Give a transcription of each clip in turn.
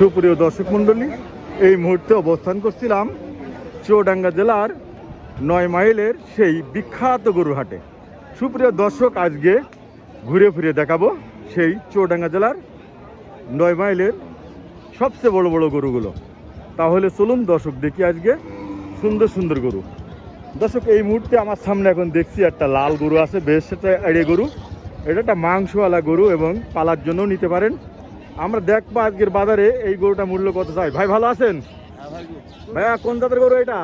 সুপ্রিয় দর্শক মণ্ডলী, এই মুহূর্তে অবস্থান করছিলাম চুয়াডাঙ্গা জেলার নয় মাইলের সেই বিখ্যাত গরুহাটে। সুপ্রিয় দর্শক, আজকে ঘুরে ফিরে দেখাবো সেই চুয়াডাঙ্গা জেলার নয় মাইলের সবচেয়ে বড় বড় গরুগুলো। তাহলে চলুন দর্শক দেখি আজকে সুন্দর সুন্দর গরু। দর্শক, এই মুহূর্তে আমার সামনে এখন দেখছি একটা লাল গরু আছে, বেশ সেটা এড়ে গরু। এটা একটা মাংসওয়ালা গরু এবং পালার জন্য নিতে পারেন। আমরা দেখব আজকের বাজারে এই গরুটা মূল্য কত চাই। ভাই ভালো আছেন? ভাইয়া কোন জাতের গরু এটা?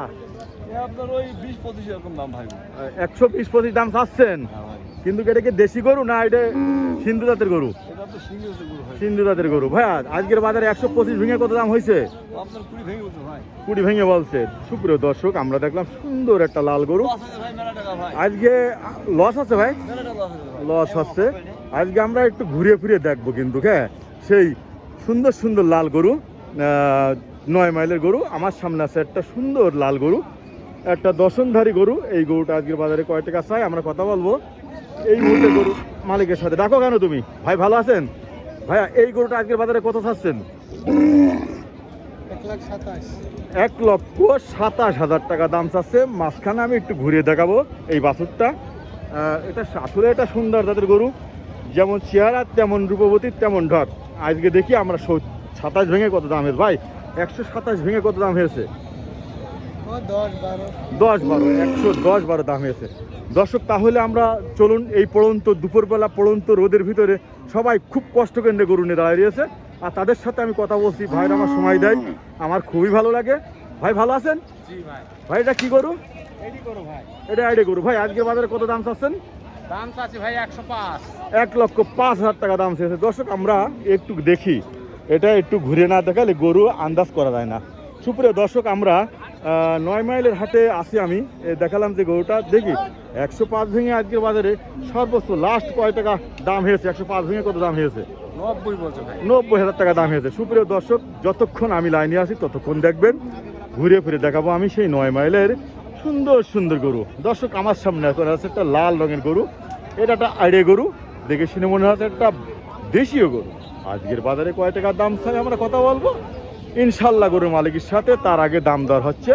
একশো বিশ পঁচিশ দাম চাচ্ছেন? কিন্তু এটা কি দেশি গরু না এটা সিন্ধু জাতের গরু? সিন্ধু জাতের গরু ভাইয়া আজকের বাজারে একশো পঁচিশ ভেঙে কত দাম হয়েছে? কুড়ি ভেঙে বলছে। সুপ্রিয় দর্শক আমরা দেখলাম সুন্দর একটা লাল গরু। আজকে লস আছে ভাই? লস আছে ভাই। লস হচ্ছে আজকে আমরা একটু ঘুরে ফিরে দেখব কিন্তু হ্যাঁ? সেই সুন্দর সুন্দর লাল গরু নয় মাইলের গরু। আমার সামনে আছে একটা সুন্দর লাল গরু একটা দশনধারী গরু। এই গরুটা আজকের বাজারে কয় টাকা চাই? আমরা কথা বলব। এই মুহূর্তে গরু মালিকের সাথে ডাকো কেন তুমি? ভাই ভালো আছেন? ভাইয়া এই গরুটা আজকের বাজারে কত চাচ্ছেন? এক লক্ষ সাতাশ হাজার টাকা দাম চাচ্ছে। মাঝখানে আমি একটু ঘুরিয়ে দেখাবো এই বাছুরটা। এটা আসলে এটা সুন্দর জাতের গরু। যেমন চেহারা তেমন রূপবতী তেমন ঢট আজকে দেখি আমরা সাতাশ ভেঙে কত দাম হয়েছে? ভাই একশো সাতাশ ভেঙে কত দাম হয়েছে? দশ বারো। দশ বারো একশো দশ বারো দাম হয়েছে। দর্শক তাহলে আমরা চলুন এই পড়ন্ত দুপুরবেলা পড়ন্ত রোদের ভিতরে সবাই খুব কষ্ট কেন্দ্রে গরু নিয়ে দাঁড়িয়ে রয়েছে। আর তাদের সাথে আমি কথা বলছি ভাইরা আমার সময় দেয়। আমার খুবই ভালো লাগে। ভাই ভালো আছেন? ভাই। ভাই এটা কি গরু? এটা আইডে গরু। ভাই আজকে বাজারে কত দাম চাচ্ছেন? দাম ভাই একশো পাঁচ। এক লক্ষ পাঁচ হাজার টাকা দাম চেয়েছে। দর্শক আমরা একটু দেখি। এটা একটু ঘুরে না দেখালে গরু আন্দাজ করা যায় না। সুপ্রিয় দর্শক আমরা নয় মাইলের হাটে আসি আমি। এ, দেখালাম যে গরুটা। দেখি একশো পাঁচ ভেঙে আজকের বাজারে সর্বোচ্চ লাস্ট কয় টাকা দাম হয়েছে? একশো পাঁচ ভেঙে কত দাম হয়েছে? নব্বই হাজার টাকা দাম হয়েছে। সুপ্রিয় দর্শক যতক্ষণ আমি লাইনে আছি ততক্ষণ দেখবেন। ঘুরে ফিরে দেখাবো আমি সেই নয় মাইলের সুন্দর সুন্দর গরু। দর্শক, আমার সামনে এখন আছে একটা লাল রঙের গরু। এটা একটা আইডিয়া গরু। দেখে শুনে মনে হচ্ছে একটা দেশীয় গরু। আজকের বাজারে কয় টাকার দাম থাকে আমরা কথা বলব? ইনশাল্লাহ গরুর মালিকের সাথে তার আগে দাম দর হচ্ছে।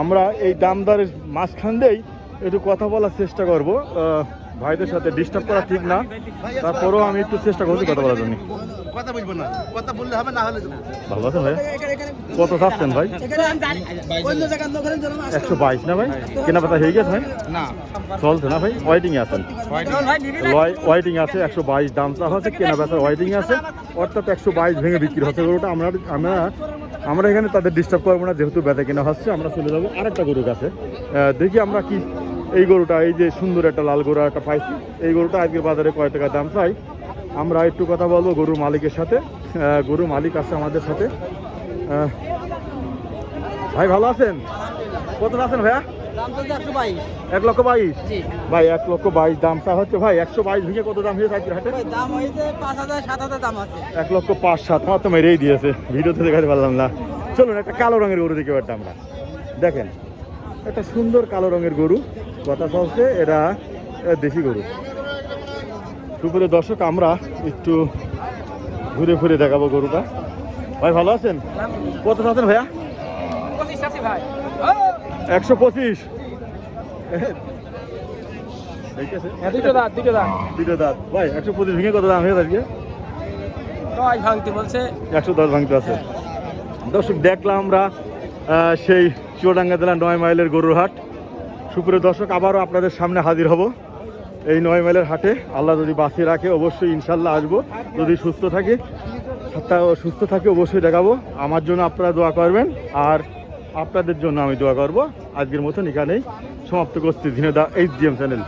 আমরা এই দাম দরের মাঝখান দিয়েই একটু কথা বলার চেষ্টা করব। ভাইদের সাথে ডিস্টার্ব করা ঠিক না। তারপরেও আমি একটু চেষ্টা করছি কথা বলার জন্য। কথা বলব না। কথা বললে হবে না হলে ভালো আছেন ভাই? কত চাচ্ছেন ভাই? একশো বাইশ না ভাই? কেনা পাতা হয়ে গেছে ভাই? না। চলছে না ভাই? ওয়াইটিং এ আছেন ওয়াইটিং আছে একশো বাইশ দাম চা হচ্ছে কেনা বেচার ওয়াইটিং আছে। অর্থাৎ একশো বাইশ ভেঙে বিক্রি হচ্ছে। গরুটা আমরা আমরা আমরা এখানে তাদের ডিস্টার্ব করব না যেহেতু বেচা কেনা হচ্ছে আমরা চলে যাব আরেকটা গরুর কাছে। দেখি আমরা কি এই গরুটা এই যে সুন্দর একটা লাল গরু একটা পাইছি। এই গরুটা আজকের বাজারে কয় টাকা দাম চাই? আমরা একটু কথা বলব গরুর মালিকের সাথে। গরুর মালিক আছে আমাদের সাথে। ভাই ভালো আছেন? কত আছেন ভাইয়া? এক লক্ষ বাইশ? ভাই এক লক্ষ বাইশ দামটা হচ্ছে ভাই একশো বাইশ ভেঙে কত দাম হয়েছে আজকের হাটে? এক লক্ষ পাঁচ সাত আমার তো মেরেই দিয়েছে। ভিডিওতে দেখাতে পারলাম না। চলুন একটা কালো রঙের গরু দেখে পারতাম আমরা। দেখেন একটা সুন্দর কালো রঙের গরু কথা চলছে এরা দেশি গরু। সুপুরে দর্শক আমরা একটু ঘুরে ঘুরে দেখাবো গরুটা। ভাই ভালো আছেন? কত আছেন ভাইয়া? একশো পঁচিশ। দেখেছে দুটো দাঁত দুটো দাঁত। দুটো দাঁত। ভাই একশো পঁচিশ ভেঙে কত দাম হয়েছে আজকে? দশ ভাঙতে বলছে। একশো দশ ভাঙতে আছে। দর্শক দেখলাম আমরা সেই চুয়াডাঙ্গা জেলা নয় মাইলের গরুরহাট সুপ্রিয় দর্শক, আবারও আপনাদের সামনে হাজির হব এই নয় মাইলের হাটে। আল্লাহ যদি বাঁচিয়ে রাখে, অবশ্যই ইনশাল্লাহ আসব। যদি সুস্থ থাকে, তা সুস্থ থাকে অবশ্যই দেখাবো। আমার জন্য আপনারা দোয়া করবেন আর আপনাদের জন্য আমি দোয়া করব। আজকের মতন এখানেই সমাপ্ত করছি। ধিনেদা এইচ ডি এম চ্যানেল